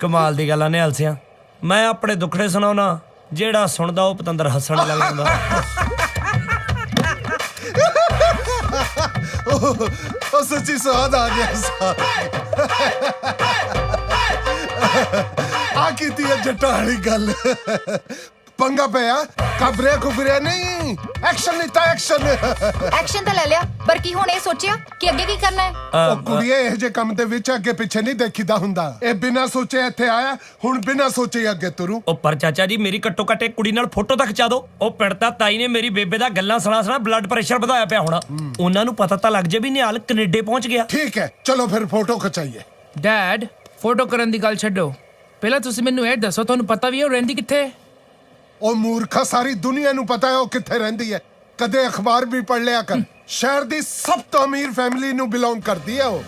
ਕਮਾਲ ਦੀ ਗੱਲ ਆ, ਨਿਹਾਲ ਸਿਆ। ਮੈਂ ਆਪਣੇ ਦੁੱਖੜੇ ਸੁਣਾਉਣਾ, ਜਿਹੜਾ ਸੁਣਦਾ ਉਹ ਪਤੰਦਰ ਹੱਸਣ ਲੱਗ ਜਾਂਦਾ। ਉਹ ਸੱਚੀ ਸਵਾਦ ਆ ਗਿਆ ਸਾ। ਆ ਕੀਤੀ ਹੈ ਜੱਟਾਂ ਵਾਲੀ ਗੱਲ। ਪੰਗਾ ਪਿਆ। ਕਬਰੇ ਕੁਬਰੇ ਨਹੀਂ। ਐਕਸ਼ਨ ਨਹੀਂ ਤਾਂ ਐਕਸ਼ਨ ਐਕਸ਼ਨ ਤਾਂ ਲੈ ਲਿਆ ਪਰ ਕੀ ਹੁਣ ਇਹ ਸੋਚਿਆ ਕਿ ਅੱਗੇ ਕੀ ਕਰਨਾ ਹੈ? ਉਹ ਕੁੜੀਏ ਇਹ ਜੇ ਕੰਮ ਦੇ ਵਿੱਚ ਅੱਗੇ ਪਿੱਛੇ ਨਹੀਂ ਦੇਖੀਦਾ ਹੁੰਦਾ। ਇਹ ਬਿਨਾਂ ਸੋਚੇ ਇੱਥੇ ਆਇਆ ਹੁਣ ਬਿਨਾਂ ਸੋਚੇ ਅੱਗੇ ਤੁਰੂ। ਉਹ ਪਰ ਚਾਚਾ ਜੀ ਮੇਰੀ ਘੱਟੋ ਘੱਟ ਇੱਕ ਕੁੜੀ ਨਾਲ ਫੋਟੋ ਤਾਂ ਖਿਚਾ ਦਿਓ। ਉਹ ਪਿੰਡ ਤਾਂ ਤਾਈ ਨੇ ਮੇਰੀ ਬੇਬੇ ਦਾ ਗੱਲਾਂ ਸੁਣਾ ਸੁਣਾ ਬਲੱਡ ਪ੍ਰੈਸ਼ਰ ਵਧਾਇਆ ਪਿਆ ਹੋਣਾ। ਉਹਨਾਂ ਨੂੰ ਪਤਾ ਤਾਂ ਲੱਗ ਜੇ ਵੀ ਨਿਹਾਲ ਕੈਨੇਡਾ ਪਹੁੰਚ ਗਿਆ। ਠੀਕ ਹੈ ਚਲੋ ਫਿਰ ਫੋਟੋ ਖਚਾਈਏ। ਡੈਡ ਫੋਟੋ ਕਰਨ ਦੀ ਗੱਲ ਛੱਡੋ। ਪਹਿਲਾਂ ਤੁਸੀਂ ਮੈਨੂੰ ਇਹ ਦੱਸੋ ਤੁਹਾਨੂੰ ਪਤਾ ਵੀ ਹੈ ਉਹ ਰਹਿੰਦੀ ਕਿੱਥੇ? ਹੈ? ਉਹ ਮੂਰਖਾ ਸਾਰੀ ਦੁਨੀਆ ਨੂੰ ਪਤਾ ਹੈ ਉਹ ਕਿੱਥੇ ਰਹਿੰਦੀ ਹੈ। ਕਦੇ ਅਖਬਾਰ ਵੀ ਪੜ੍ਹ ਲਿਆ ਕਰ। ਸ਼ਹਿਰ ਦੀ ਸਭ ਤੋਂ ਅਮੀਰ ਫੈਮਿਲੀ ਨੂੰ ਬਿਲੋਂਗ ਕਰਦੀ ਹੈ ਉਹ।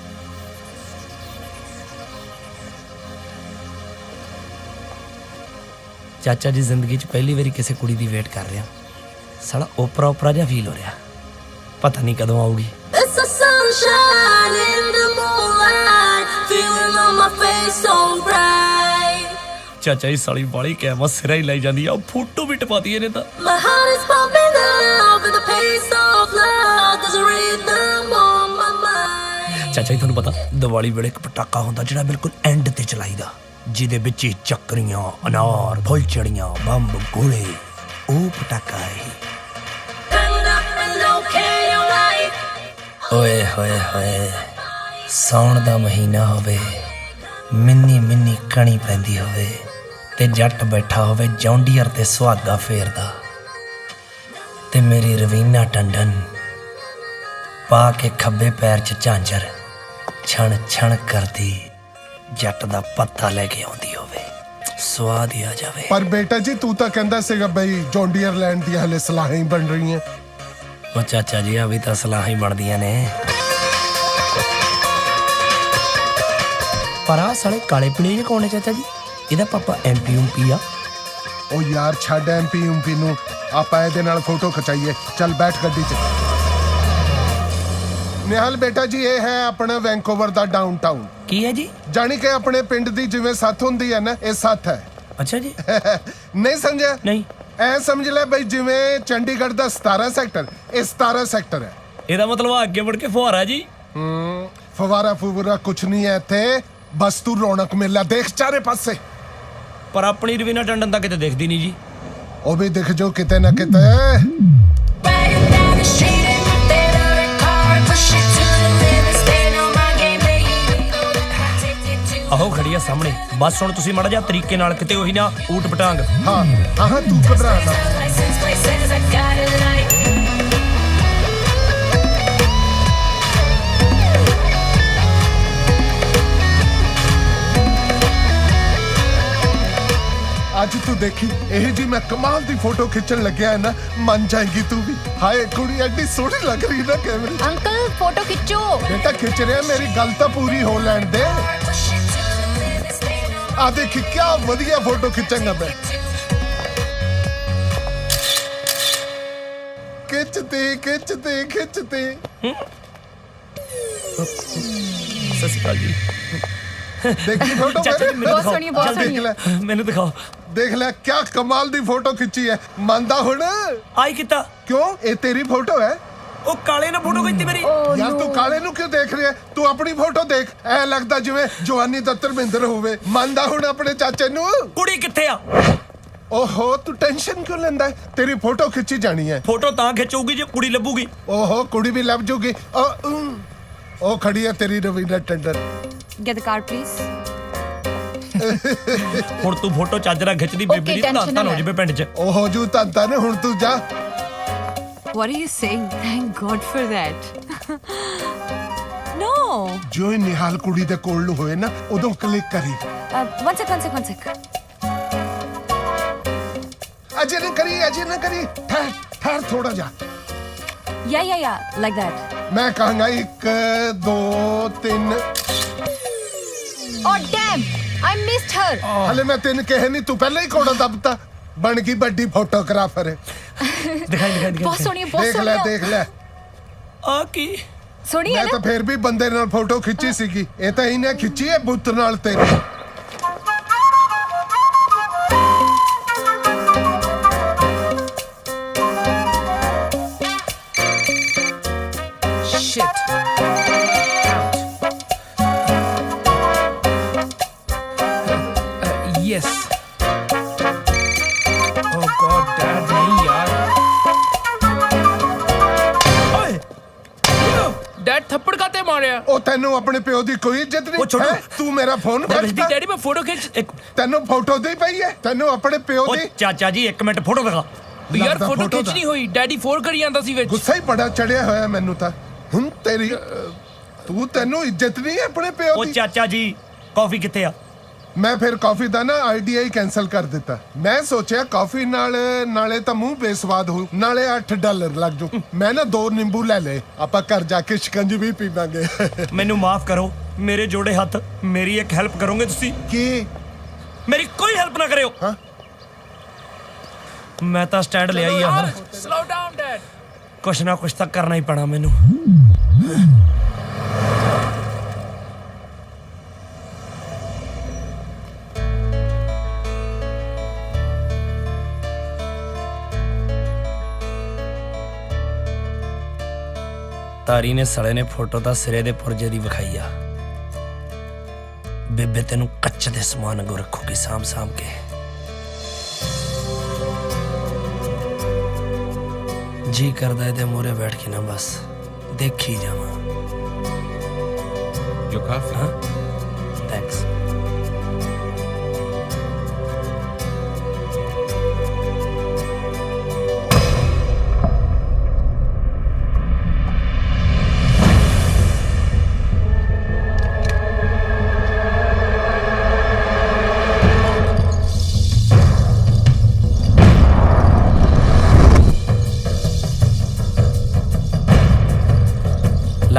ਚਾਚਾ ਜੀ ਜ਼ਿੰਦਗੀ 'ਚ ਪਹਿਲੀ ਵਾਰੀ ਕਿਸੇ ਕੁੜੀ ਦੀ ਵੇਟ ਕਰ ਰਿਹਾ। ਸਾਲਾ ਓਪਰਾ ਓਪਰਾ ਜਿਹਾ ਫੀਲ ਹੋ ਰਿਹਾ। ਪਤਾ ਨਹੀਂ ਕਦੋਂ ਆਊਗੀ। It's the sunshine in the moonlight, feeling on my face so bright. ਚਾਚਾ ਜੀ ਸਾਲੀ ਬਾਲੀ ਕੈਮਾ ਸਿਰਾ ਹੀ ਲਈ ਜਾਂਦੀ ਆ ਉਹ ਫੋਟੋ ਵੀ ਟਪਾਤੀ ਇਹਨੇ ਤਾਂ My heart is pumping out with the pace of love. There's a rhythm on my mind. ਚਾਚਾ ਜੀ ਤੁਹਾਨੂੰ ਪਤਾ ਦੀਵਾਲੀ ਵੇਲੇ ਇੱਕ ਪਟਾਕਾ ਹੁੰਦਾ ਜਿਹੜਾ ਬਿਲਕੁਲ ਐਂਡ ਤੇ ਚਲਾਈਦਾ ਜਿਹਦੇ ਵਿੱਚ ਚੱਕਰੀਆਂ ਅਨਾਰ ਫੁੱਲਚੜੀਆਂ ਬੰਬ ਗੋਲੇ ਉਹ ਪਟਾਕਾ ਹੈ Turn up and? ਓਏ ਹੋਏ ਹੋਏ ਸੌਣ ਦਾ ਮਹੀਨਾ ਹੋਵੇ ਮਿੰਨੀ ਮਿੰਨੀ ਕਣੀ ਪੈਂਦੀ ਹੋਵੇ ਤੇ ਜੱਟ ਬੈਠਾ ਹੋਵੇ ਜੌਂਡੀਅਰ ਤੇ ਸੁਹਾਗਾ ਫੇਰਦਾ। ਤੇ ਮੇਰੀ ਰਵੀਨਾ ਟੰਡਨ ਪਾ ਕੇ ਖੱਬੇ ਪੈਰ 'ਚ ਝਾਂਜਰ ਛਣ ਛਣ ਕਰਦੀ ਜੱਟ ਦਾ ਪੱਤਾ ਲੈ ਕੇ ਆਉਂਦੀ ਹੋਵੇ ਸਵਾਦ ਹੀ ਆ ਜਾਵੇ। ਪਰ ਬੇਟਾ ਜੀ ਤੂੰ ਤਾਂ ਕਹਿੰਦਾ ਸੀਗਾ ਬਈ ਜੌਂਡੀਅਰ ਲੈਂਡ ਦੀਆਂ ਹਲੇ ਸਲਾਹਾਂ ਹੀ ਬਣ ਰਹੀਆਂ। ਉਹ ਚਾਚਾ ਜੀ ਆ ਵੀ ਤਾਂ ਸਲਾਹਾਂ ਹੀ ਬਣਦੀਆਂ ਨੇ। ਪਰ ਆ ਸਾਲੇ ਕਾਲੇ ਪੀਣੇ ਜੇ ਕੌਣ ਹੈ ਚਾਚਾ ਜੀ? ਇਹਦਾ ਪਾਪਾ ਐਮਪੀ ਯੂਪੀ ਆ। ਉਹ ਯਾਰ ਛੱਡ ਐਮਪੀ ਯੂਪੀ ਨੂੰ। ਆਪਾਂ ਇਹਦੇ ਨਾਲ ਫੋਟੋ ਖਚਾਈਏ। ਚੱਲ ਬੈਠ ਗੱਡੀ 'ਚ। ਨਿਹਾਲ ਬੇਟਾ ਜੀ ਇਹ ਹੈ ਆਪਣਾ ਵੈਂਕੂਵਰ ਦਾ ਡਾਊਨਟਾਊਨ ਕੀ ਹੈ ਜੀ? ਜਾਣੀ ਕਿ ਆਪਣੇ ਪਿੰਡ ਦੀ ਜਿਵੇਂ ਸੱਥ ਹੁੰਦੀ ਹੈ ਨਾ ਇਹ ਸੱਥ ਹੈ। ਅੱਛਾ ਜੀ। ਨਹੀਂ ਸਮਝਿਆ? ਨਹੀਂ। ਐ ਸਮਝ ਲੈ ਬਈ ਜਿਵੇਂ ਚੰਡੀਗੜ੍ਹ ਦਾ 17 ਸੈਕਟਰ ਇਹ 17 ਸੈਕਟਰ ਹੈ। ਇਹਦਾ ਮਤਲਬ ਆ ਅੱਗੇ ਵੜ ਕੇ ਫੁਹਾਰਾ ਜੀ। ਹਮ, ਫਵਾਰਾ ਫੁਵਰਾ ਕੁਛ ਨਹੀਂ ਹੈ ਇੱਥੇ। ਬਸ ਤੂੰ ਰੌਣਕ ਮੇਲਾ ਦੇਖ ਚਾਰੇ ਪਾਸੇ। ਪਰ ਆਪਣੀ ਰਵੀਨਾ ਟੰਡਨ ਤਾਂ ਕਿਤੇ ਦਿਖਦੀ ਨਹੀਂ ਜੀ ਉਹ ਵੀ ਦਿਖ ਜੋ ਕਿਤੇ ਨਾ ਕਿਤੇ ਆਹੋ ਖੜੀ ਆ ਸਾਹਮਣੇ ਬਸ ਹੁਣ ਤੁਸੀਂ ਮੜਾ ਜਾ ਤਰੀਕੇ ਨਾਲ ਕਿਤੇ ਉਹੀ ਨਾ ਊਟ ਪਟਾਂਗ ਹਾਂ ਹਾਂ ਹਾਂ, ਤੂੰ ਘਬਰਾ ਨਾ ਅੱਜ ਤੂੰ ਦੇਖੀ ਇਹ ਜੀ ਮੈਂ ਕਮਾਲ ਦੀ ਫੋਟੋ ਖਿੱਚਣ ਲੱਗਿਆ ਹੈ ਨਾ ਮੰਨ ਜਾਏਗੀ ਤੂੰ ਵੀ। ਹਾਏ ਕੁੜੀ ਐਡੀ ਸੋਹਣੀ ਲੱਗ ਰਹੀ ਨਾ ਕੈਮਰੇ 'ਚ। ਅੰਕਲ ਫੋਟੋ ਖਿੱਚੋ। ਬੇਟਾ ਖਿੱਚ ਰਿਹਾ ਮੇਰੀ ਗੱਲ ਤਾਂ ਪੂਰੀ ਹੋ ਲੈਣ ਦੇ। ਆ ਦੇਖ ਕਿਆ ਵਧੀਆ ਫੋਟੋ ਖਿੱਚਾਂਗਾ ਮੈਂ। ਖਿੱਚਦੇ ਖਿੱਚਦੇ ਖਿੱਚਦੇ। ਸਤਿ ਸ਼੍ਰੀ ਅਕਾਲ ਜੀ। ਦੇਖੀ ਫੋਟੋ ਚਾਚਾ ਜੀ ਮੈਨੂੰ ਬਹੁਤ ਦਿਖਾਓ। ਸੋਹਣੀ, ਬਹੁਤ ਚੱਲ ਦੇਖ ਸੋਹਣੀ। ਲੈ। ਮੈਨੂੰ ਦਿਖਾਓ। ਦੇਖ ਲੈ ਕਿਆ ਕਮਾਲ ਦੀ ਫੋਟੋ ਖਿੱਚੀ ਹੈ ਮੰਨਦਾ ਹੁਣ? ਆਈ ਕਿਤਾ। ਕਿਉਂ? ਇਹ ਤੇਰੀ ਫੋਟੋ ਹੈ ਉਹ ਕਾਲੇ ਨੇ ਫੋਟੋ ਖਿੱਚੀ ਮੇਰੀ। ਯਾਰ ਤੂੰ ਕਾਲੇ ਨੂੰ ਕਿਉਂ ਦੇਖ ਰਿਹਾ ਤੂੰ ਆਪਣੀ ਫੋਟੋ ਦੇਖ। ਐ ਲੱਗਦਾ ਜਿਵੇਂ ਜਵਾਨੀ ਦਾ ਧਰਮਿੰਦਰ ਹੋਵੇ। ਮੰਨਦਾ ਹੁਣ ਆਪਣੇ ਚਾਚੇ ਨੂੰ? ਕੁੜੀ ਕਿੱਥੇ ਆ? ਓਹੋ ਤੂੰ ਟੈਨਸ਼ਨ ਕਿਉਂ ਲੈਂਦਾ ਹੈ? ਤੇਰੀ ਫੋਟੋ ਖਿੱਚੀ ਜਾਣੀ ਹੈ ਫੋਟੋ ਤਾਂ ਖਿੱਚੂਗੀ ਜੇ ਕੁੜੀ ਲੱਭੂਗੀ। ਓਹੋ ਕੁੜੀ ਵੀ ਲੱਭ ਜੂਗੀ। ਉਹ ਖੜੀ ਹੈ ਤੇਰੀ Raveena Tandon. Get the car please ਹੁਣ ਤੂੰ ਫੋਟੋ ਚੱਜ ਨਾਲ ਖਿੱਚਦੀ ਬੇਬੀ ਦੀ ਤਾਂ tension ਤਾਂ ਹੋ ਨਾ ਜਵੇ ਪਿੰਡ 'ਚ। ਉਹ ਹੋ ਜੂ ਤਾਂ ਤਾਂ ਨੇ ਹੁਣ ਤੂੰ ਜਾ। What are you saying? Thank God for that. no. ਜੋ ਹੀ ਨਿਹਾਲ ਕੁੜੀ ਦੇ ਕੋਲ ਨੂੰ ਹੋਏ ਨਾ ਉਦੋਂ ਕਲਿੱਕ ਕਰੀ। One sec one sec one sec ਅਜੇ ਨਾ ਕਰੀ ਅਜੇ ਨਾ ਕਰੀ। ਠਹਿਰ ਠਹਿਰ ਥੋੜਾ ਜਾ ਯਾ ਯਾ ਯਾ ਲਾਈਕ ਦੈਟ ਮੈਂ ਕਹਾਂਗਾ ਇੱਕ ਦੋ ਤਿੰਨ। ਓ ਡੈਮ ਆਈ ਮਿਸਡ ਹਰ ਹਲੇ ਮੈਂ ਤੈਨੂੰ ਕਹੇ ਨਹੀਂ ਤੂੰ ਪਹਿਲਾਂ ਹੀ ਕੋੜਾ ਦੱਬਤਾ ਬਣ ਗਈ ਵੱਡੀ ਫੋਟੋਗ੍ਰਾਫਰ। ਦਿਖਾਈ ਦਿਖਾਈ ਦਿਖਾਈ। ਬਹੁਤ ਸੋਹਣੀ ਹੈ, ਬਹੁਤ ਦੇਖ ਲੈ ਦੇਖ ਲੈ। ਆ ਕੀ? ਸੋਹਣੀ ਹੈ ਮੈਂ ਤਾਂ ਫੇਰ ਵੀ ਬੰਦੇ ਨਾਲ ਫੋਟੋ ਖਿੱਚੀ ਸੀਗੀ। ਇਹ ਤਾਂ ਇਹਨੇ ਖਿੱਚੀ ਹੈ ਬੁੱਤ ਨਾਲ ਤੇਰੀ। ਮਾਰਿਆ ਉਹ ਤੈਨੂੰ ਆਪਣੇ ਪਿਓ ਦੀ ਕੋਈ ਇੱਜ਼ਤ ਨਹੀਂ ਉਹ ਛੋਟੂ। ਹੈਂ? ਤੂੰ ਮੇਰਾ ਫੋਨ ਡੈਡੀ ਖਿੱਚਦਾ ਡੈਡੀ ਮੈਂ ਫੋਟੋ ਖਿੱਚ ਇੱਕ ਤੈਨੂੰ ਫੋਟੋ ਦੀ ਪਈ ਹੈ ਤੈਨੂੰ ਆਪਣੇ ਪਿਓ ਉਹ ਦੀ ਚਾਚਾ ਜੀ ਇੱਕ ਮਿੰਟ ਫੋਟੋ ਦਿਖਾ ਯਾਰ ਲੱਗਦਾ ਫੋਟੋ photo ਖਿੱਚ ਦਾ। ਨਹੀਂ ਹੋਈ ਡੈਡੀ ਫੋਰ ਕਰੀ ਜਾਂਦਾ ਸੀ ਵਿੱਚ ਗੁੱਸਾ ਹੀ ਬੜਾ ਚੜਿਆ ਹੋਇਆ ਮੈਨੂੰ ਤਾਂ ਹੁਣ ਤੇਰੀ ਤੂੰ ਤੈਨੂੰ ਇੱਜ਼ਤ ਨਹੀਂ ਹੈ ਆਪਣੇ ਪਿਓ ਉਹ ਦੀ ਚਾਚਾ ਜੀ ਕਾਫੀ ਕਿੱਥੇ ਆ ਮੈਂ ਫਿਰ ਕਾਫੀ ਦਾ ਨਾ ਆਈਡੀਆ ਕੈਨਸਲ ਕਰ ਦਿੱਤਾ। ਮੈਂ ਸੋਚਿਆ ਕਾਫੀ ਨਾਲ ਨਾਲੇ ਤਾਂ ਮੂੰਹ ਬੇਸਵਾਦ ਹੋ ਨਾਲੇ 8 ਡਾਲਰ ਲੱਗ ਜੂ। ਮੈਂ ਨਾ ਦੋ ਨਿੰਬੂ ਲੈ ਲਏ। ਆਪਾਂ ਘਰ ਜਾ ਕੇ ਸ਼ਿਕੰਜਵੀ ਪੀਵਾਂਗੇ। ਮੈਨੂੰ ਮਾਫ ਕਰੋ। ਮੇਰੇ ਜੋੜੇ ਹੱਥ ਮੇਰੀ ਇੱਕ ਹੈਲਪ ਕਰੋਗੇ ਤੁਸੀਂ? ਕੀ? ਮੇਰੀ ਕੋਈ ਹੈਲਪ ਨਾ ਕਰਿਓ। ਹਾਂ? ਮੈਂ ਤਾਂ ਸਟੈਂਡ ਲਿਆ ਹੀ ਆ। ਸਲੋ ਡਾਊਨ ਡੈਡ ਕੁਛ ਨਾ ਕੁਛ ਤਾਂ ਕਰਨਾ ਹੀ ਪੈਣਾ ਮੈਨੂੰ। ਤਾਰੀ ਨੇ ਸਲੇ ਨੇ ਫੋਟੋ ਤਾਂ ਸਿਰੇ ਦੇ ਪੁਰਜੇ ਦੀ ਵਿਖਾਈ ਆ। ਬੇਬੇ ਤੈਨੂੰ ਕੱਚ ਦੇ ਸਮਾਨ ਅਗੋ ਰੱਖੂਗੀ ਸਾਂਭ ਸਾਂਭ ਕੇ। ਜੀ ਕਰਦਾ ਇਹਦੇ ਮੂਹਰੇ ਬੈਠ ਕੇ ਨਾ ਬਸ ਦੇਖੀ ਜਾਵਾਂ। Your coffee. ਥੈਂਕਸ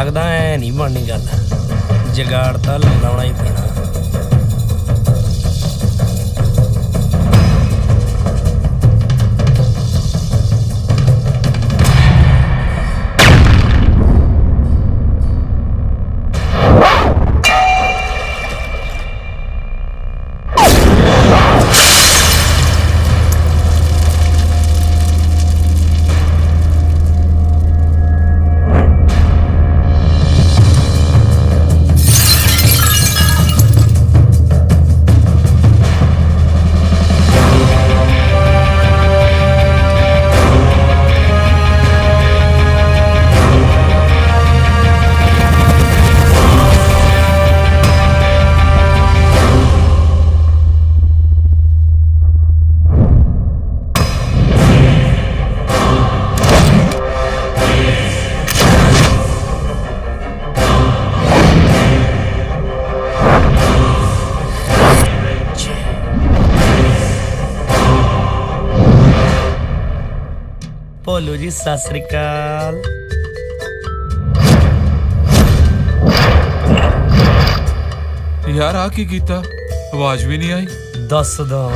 ਸਕਦਾ ਐ ਨਹੀਂ ਬਣਨੀ ਗੱਲ। ਜਗਾੜ ਤਾਂ ਲਾਉਣਾ ਹੀ ਪੈਣਾ। ਭੋਲੂ ਜੀ ਸਤਿ ਸ੍ਰੀ ਅਕਾਲ। ਯਾਰ ਆ ਕੀ ਕੀਤਾ? ਆਵਾਜ਼ ਵੀ ਨਹੀਂ ਆਈ। ਦੱਸ ਦੋ।